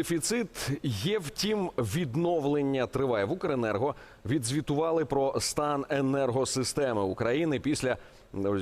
дефіцит є, втім, відновлення триває в Укренерго. Відзвітували про стан енергосистеми України після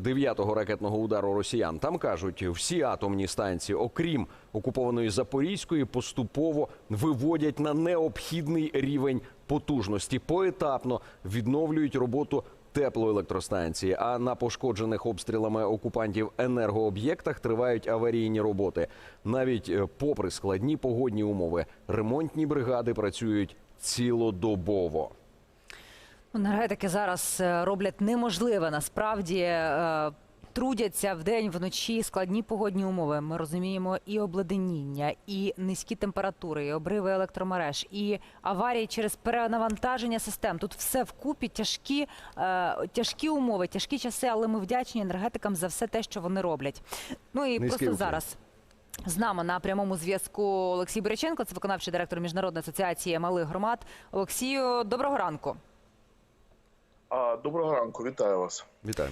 дев'ятого ракетного удару росіян. Там кажуть, всі атомні станції, окрім окупованої Запорізької, поступово виводять на необхідний рівень потужності. Поетапно відновлюють роботу теплоелектростанції. А на пошкоджених обстрілами окупантів енергооб'єктах тривають аварійні роботи. Навіть е, попри складні погодні умови, ремонтні бригади працюють цілодобово. Енергетики зараз е, роблять неможливе насправді. Трудяться вдень, вночі складні погодні умови. Ми розуміємо і обледеніння, і низькі температури, і обриви електромереж, і аварії через перенавантаження систем. Тут все вкупі тяжкі, е, тяжкі умови, тяжкі часи, але ми вдячні енергетикам за все те, що вони роблять. Ну і Низький просто уклін. зараз. З нами на прямому зв'язку Олексій Боряченко, це виконавчий директор Міжнародної асоціації малих громад. Олексію, доброго ранку. А, Доброго ранку, вітаю вас. Вітаю.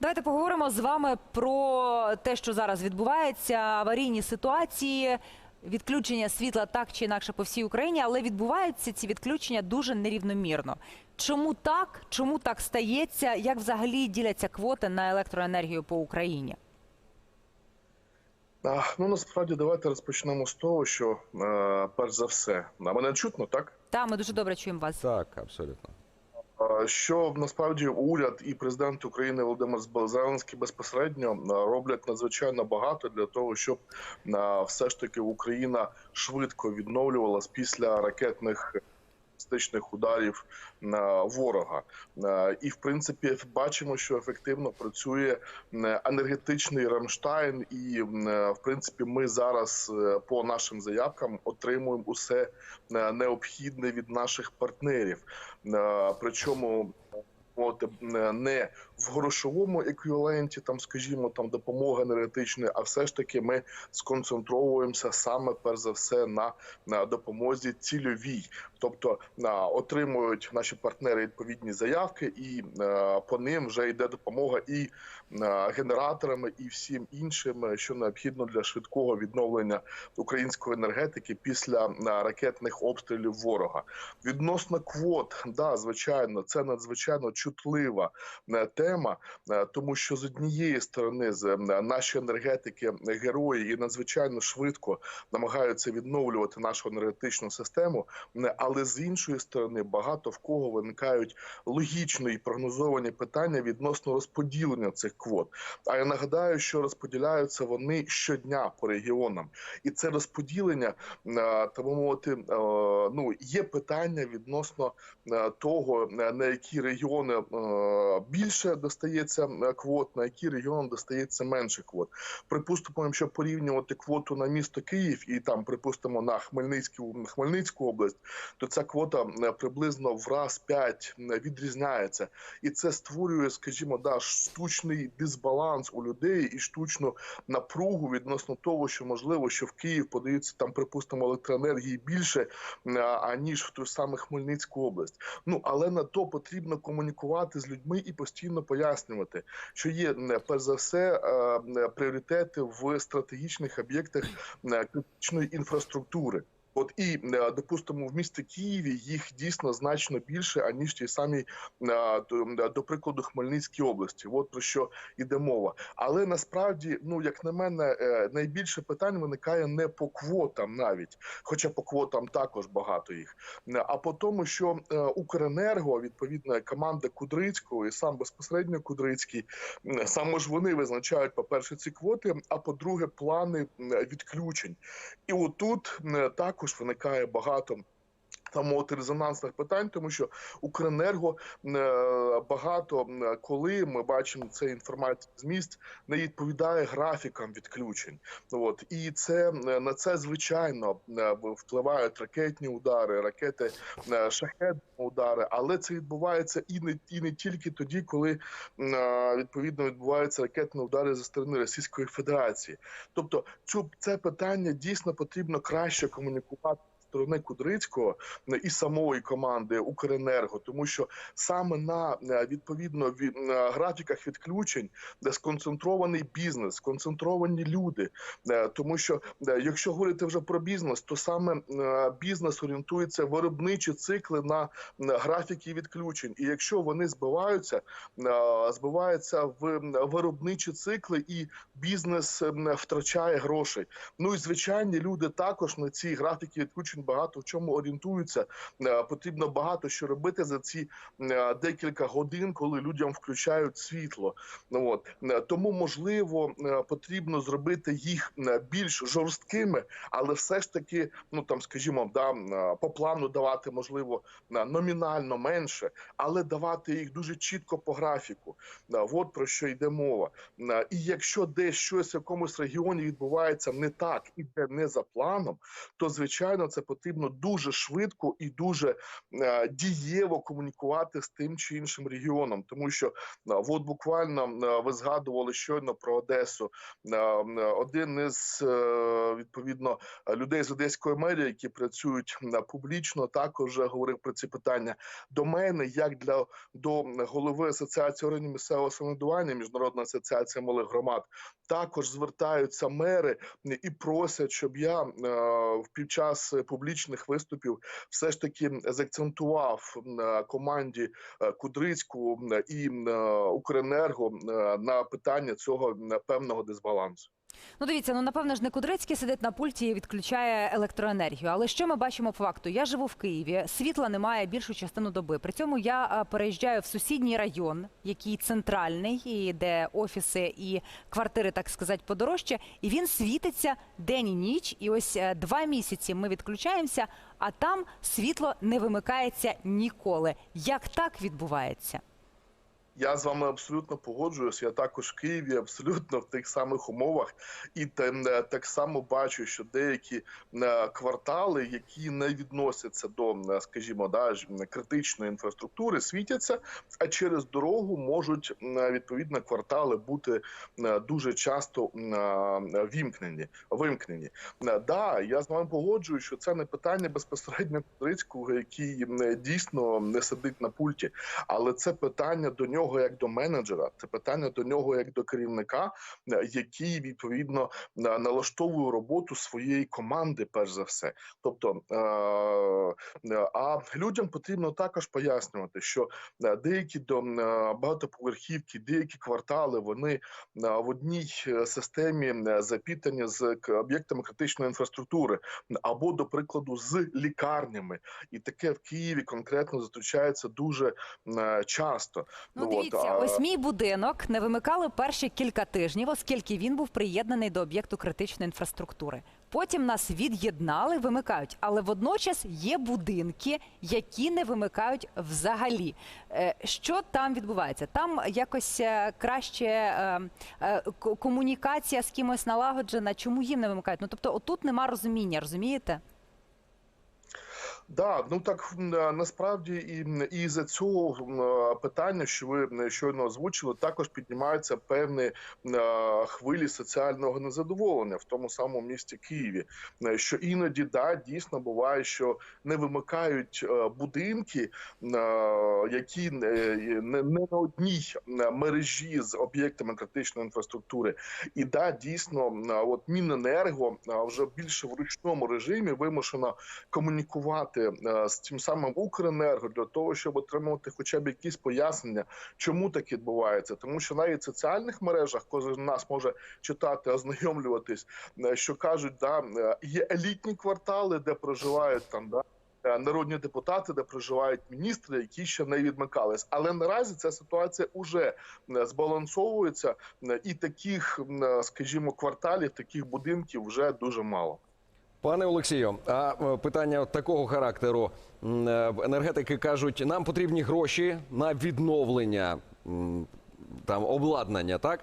Давайте поговоримо з вами про те, що зараз відбувається, аварійні ситуації, відключення світла так чи інакше по всій Україні, але відбуваються ці відключення дуже нерівномірно. Чому так? Чому так стається? Як взагалі діляться квоти на електроенергію по Україні? Ну насправді давайте розпочнемо з того, що е, перш за все, на мене чутно, так? Та ми дуже добре чуємо вас. Так, абсолютно. Що насправді уряд і президент України Володимир Зеленський безпосередньо роблять надзвичайно багато для того, щоб все ж таки Україна швидко відновлювалась після ракетних балістичних ударів на ворога. Е, І в принципі бачимо, що ефективно працює е, енергетичний Рамштайн, і е, в принципі ми зараз е, по нашим заявкам отримуємо усе е, необхідне від наших партнерів. Е, Причому от, е, не в грошовому еквіваленті, там, скажімо, там допомоги енергетичної, а все ж таки ми сконцентровуємося саме перш за все на, на допомозі цільовій, тобто на отримують наші партнери відповідні заявки, і е, по ним вже йде допомога і генераторами, і всім іншим, е, що необхідно для швидкого відновлення української енергетики після е, ракетних обстрілів ворога. Відносно квот, да, звичайно, це надзвичайно чутлива е, тема, е, тому що з однієї сторони е, наші енергетики е, герої і надзвичайно швидко намагаються відновлювати нашу енергетичну систему, е, але з іншої сторони багато в кого виникають логічні і прогнозовані питання відносно розподілення цих квот. А я нагадаю, що розподіляються вони щодня по регіонам, і це розподілення, е, би мовити, е, ну є питання відносно е, того, на які регіони більше достається квот, на які регіони достається менше квот. Припустимо, якщо порівнювати квоту на місто Київ і там, припустимо, на Хмельницьку Хмельницьку область, то ця квота приблизно в раз 5 відрізняється, і це створює, скажімо, да, штучний дисбаланс у людей і штучну напругу відносно того, що можливо, що в Київ подається там, припустимо, електроенергії більше аніж в ж саме Хмельницьку область. Ну але на то потрібно комунікувати з людьми і постійно пояснювати, що є перш за все е, пріоритети в стратегічних об'єктах е, критичної інфраструктури. От і е, допустимо, в місті Києві їх дійсно значно більше аніж ті самі е, до, до прикладу Хмельницькій області. От про що йде мова. Але насправді, ну як на мене, е, найбільше питань виникає не по квотам, навіть хоча по квотам також багато їх, Е, а по тому, що е, Укренерго, відповідно, команда Кудрицького і сам безпосередньо Кудрицький, саме ж вони визначають, по-перше, ці квоти, а по-друге, плани відключень. І отут м, також виникає багато. Там от резонансних питань, тому що Укренерго е, багато коли ми бачимо це інформацію з місць, не відповідає графікам відключень. От і це е, на це звичайно е, впливають ракетні удари, ракети шахетні удари, але це відбувається і не і не тільки тоді, коли відповідно відбуваються ракетні удари зі сторони Російської Федерації. Тобто, цю це питання дійсно потрібно краще комунікувати сторони Кудрицького е, і самої команди Укренерго, тому що саме на е, відповідно від, е, графіках відключень, сконцентрований бізнес, сконцентровані люди. Тому що якщо говорити вже про бізнес, то саме бізнес орієнтується виробничі цикли на графіки відключень. І якщо вони збиваються, збиваються в виробничі цикли, і бізнес втрачає грошей. Ну і звичайні люди також на ці графіки відключень багато в чому орієнтуються. Е, Потрібно багато що робити за ці е, декілька годин, коли людям включають світло. Ну от Е, тому можливо потрібно зробити їх більш жорсткими, але все ж таки, ну там, скажімо, да по плану давати можливо номінально менше, але давати їх дуже чітко по графіку. От про що йде мова. І якщо десь щось в якомусь регіоні відбувається не так, іде не за планом, то звичайно це потрібно дуже швидко і дуже е, дієво комунікувати з тим чи іншим регіоном, тому що е, от буквально е, ви згадували щойно про Одесу. Один із відповідно людей з одеської мерії, які працюють публічно, також говорив про ці питання до мене, як для до голови асоціації органів місцевого самоврядування, міжнародна асоціація малих громад, також звертаються мери і просять, щоб я е, під час публічних виступів все ж таки закцентував команді е, Кудрицьку і е, Укренерго е, на питання цього певного дисбалансу. Ну, дивіться, ну напевно ж не Кудрицький сидить на пульті і відключає електроенергію. Але що ми бачимо по факту? Я живу в Києві, світла немає більшу частину доби. При цьому я переїжджаю в сусідній район, який центральний, де офіси і квартири, так сказати, подорожче. І він світиться день і ніч. І ось е, два місяці ми відключаємося, а там світло не вимикається ніколи. Як так відбувається? Я з вами абсолютно погоджуюсь. Я також в Києві абсолютно в тих самих умовах, і е, так само бачу, що деякі е, квартали, які не відносяться до, е, скажімо, да, критичної інфраструктури, світяться, а через дорогу можуть відповідно квартали бути дуже часто вімкнені. Вимкнені. Да, я з вами погоджуюсь, що це не питання безпосередньо Кудрицького, який дійсно не сидить на пульті, але це питання до нього як до менеджера, це питання до нього як до керівника, е, який відповідно е, налаштовує роботу своєї команди, перш за все. Тобто, е, а людям потрібно також пояснювати, що деякі до багатоповерхівки, деякі квартали, вони в одній системі запітані з об'єктами критичної інфраструктури, або, до прикладу, з лікарнями, і таке в Києві конкретно зустрічається дуже часто. Ну, дивіться, ось мій будинок не вимикали перші кілька тижнів, оскільки він був приєднаний до об'єкту критичної інфраструктури. Потім нас від'єднали, вимикають, але водночас є будинки, які не вимикають взагалі. Е, Що там відбувається? Там якось е, краще е, ко- комунікація з кимось налагоджена. Чому їм не вимикають? Ну тобто, отут нема розуміння, розумієте? Да, ну так е, насправді і, і за цього е, питання, що ви щойно озвучили, також піднімаються певні е, хвилі соціального незадоволення в тому самому місті Києві. Що іноді да дійсно буває, що не вимикають будинки, які не, на одній мережі з об'єктами критичної інфраструктури. І да, дійсно, от Міненерго вже більше в ручному режимі вимушено комунікувати е, з тим самим Укренерго для того, щоб отримувати хоча б якісь пояснення, чому так відбувається. Тому що навіть в соціальних мережах кожен нас може читати, ознайомлюватись, е, що кажуть, да е, є елітні квартали, де проживають там да. Народні депутати, де проживають міністри, які ще не відмикались, але наразі ця ситуація уже збалансовується, і таких, скажімо, кварталів, таких будинків вже дуже мало. Пане Олексію, а е, питання такого характеру. Е, Енергетики кажуть, нам потрібні гроші на відновлення там обладнання. Так,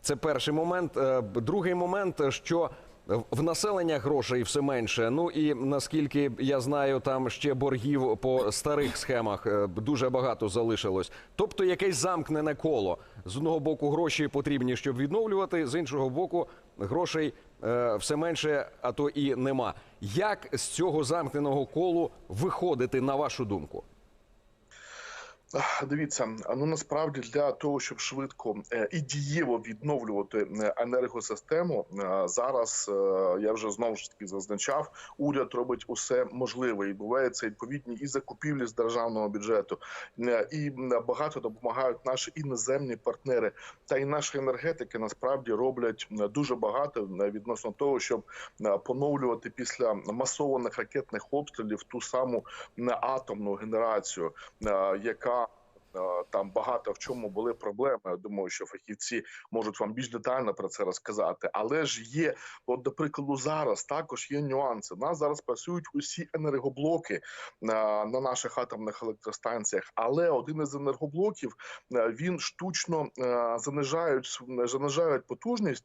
це перший момент. Е, Другий момент, що в населення грошей все менше. Ну і наскільки я знаю, там ще боргів по старих схемах е, дуже багато залишилось. Тобто якесь замкнене коло. З одного боку, гроші потрібні, щоб відновлювати, з іншого боку, грошей е, все менше, а то і нема. Як з цього замкненого колу виходити, на вашу думку? Дивіться, ну насправді для того, щоб швидко е, і дієво відновлювати е, енергосистему, е, зараз я вже знову ж таки зазначав, уряд робить усе можливе. І відбуваються відповідні і закупівлі з державного бюджету, і багато допомагають наші іноземні партнери. Та й наші енергетики насправді роблять дуже багато відносно того, щоб поновлювати після масованих ракетних обстрілів ту саму атомну генерацію, яка там багато в чому були проблеми. Я думаю, що фахівці можуть вам більш детально про це розказати. Але ж є, от до прикладу, зараз також є нюанси. У нас зараз працюють усі енергоблоки на, на наших атомних електростанціях, але один із енергоблоків е, він штучно е, занижають занижають потужність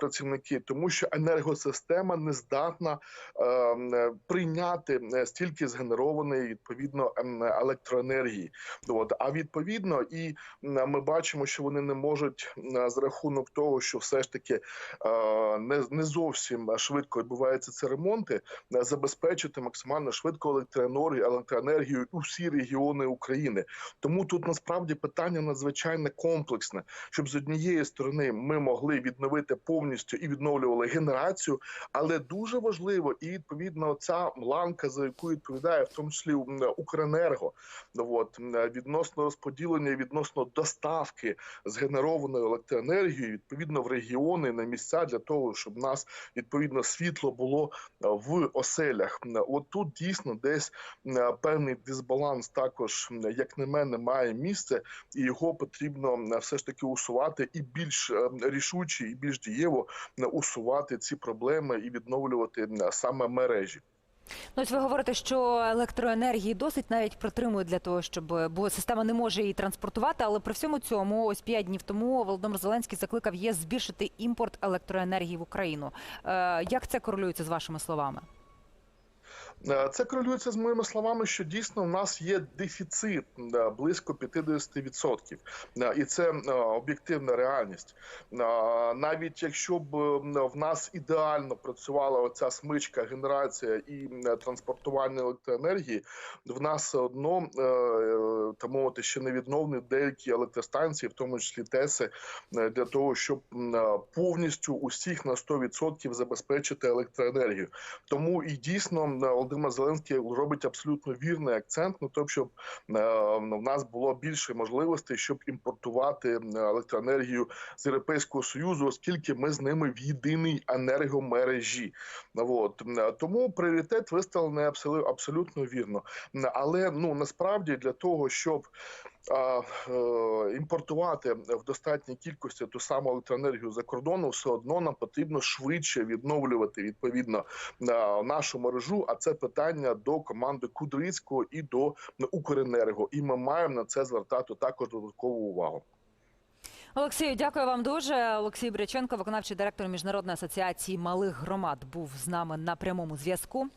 працівники, тому що енергосистема не здатна е, е, прийняти е, стільки згенерованої відповідно ем, електроенергії. От а відповідно, і ми бачимо, що вони не можуть за рахунок того, що все ж таки не, зовсім швидко відбуваються ці ремонти, е, забезпечити максимально швидко електроенергію, електроенергію у всі регіони України. Тому тут насправді питання надзвичайно комплексне, щоб з однієї сторони ми могли відновити повністю і відновлювали генерацію, але дуже важливо і відповідно ця ланка, за яку відповідає в тому числі Укренерго, от м, відносно розподілення, відносно доставки згенерованої електроенергії, відповідно в регіони на місця для того, щоб нас відповідно світло було е, в оселях. От тут дійсно десь певний дисбаланс також, як на мене, має місце, і його потрібно все ж таки усувати і більш е, рішуче, і більш дієво усувати ці проблеми і відновлювати саме мережі. Ну, ось ви говорите, що електроенергії досить навіть протримують для того, щоб бо система не може її транспортувати. Але при всьому цьому, ось п'ять днів тому Володимир Зеленський закликав ЄС збільшити імпорт електроенергії в Україну. Е, як це корелюється з вашими словами? Е, Це корелюється з моїми словами, що дійсно в нас є дефіцит близько 50%. Е, і це е, об'єктивна реальність. Навіть якщо б в нас ідеально працювала оця смичка, генерація і транспортування електроенергії, в нас одно е, мовити ще не відновлені деякі електростанції, в тому числі ТЕСи, для того, щоб повністю усіх на 100% забезпечити електроенергію. Тому і дійсно Володимир Зеленський робить абсолютно вірний акцент на те, щоб е, в нас було більше можливостей, щоб імпортувати е, електроенергію з Європейського союзу, оскільки ми з ними в єдиній енергомережі. Ну, От Е, тому пріоритет виставлений абсолютно вірно. Але ну насправді для того, щоб імпортувати в достатній кількості ту саму електроенергію за кордону, все одно нам потрібно швидше відновлювати відповідно на нашу мережу. А це питання до команди Кудрицького і до Укренерго. І ми маємо на це звертати також додаткову увагу. Олексію, дякую вам дуже. Олексій Бряченко, виконавчий директор міжнародної асоціації малих громад, був з нами на прямому зв'язку.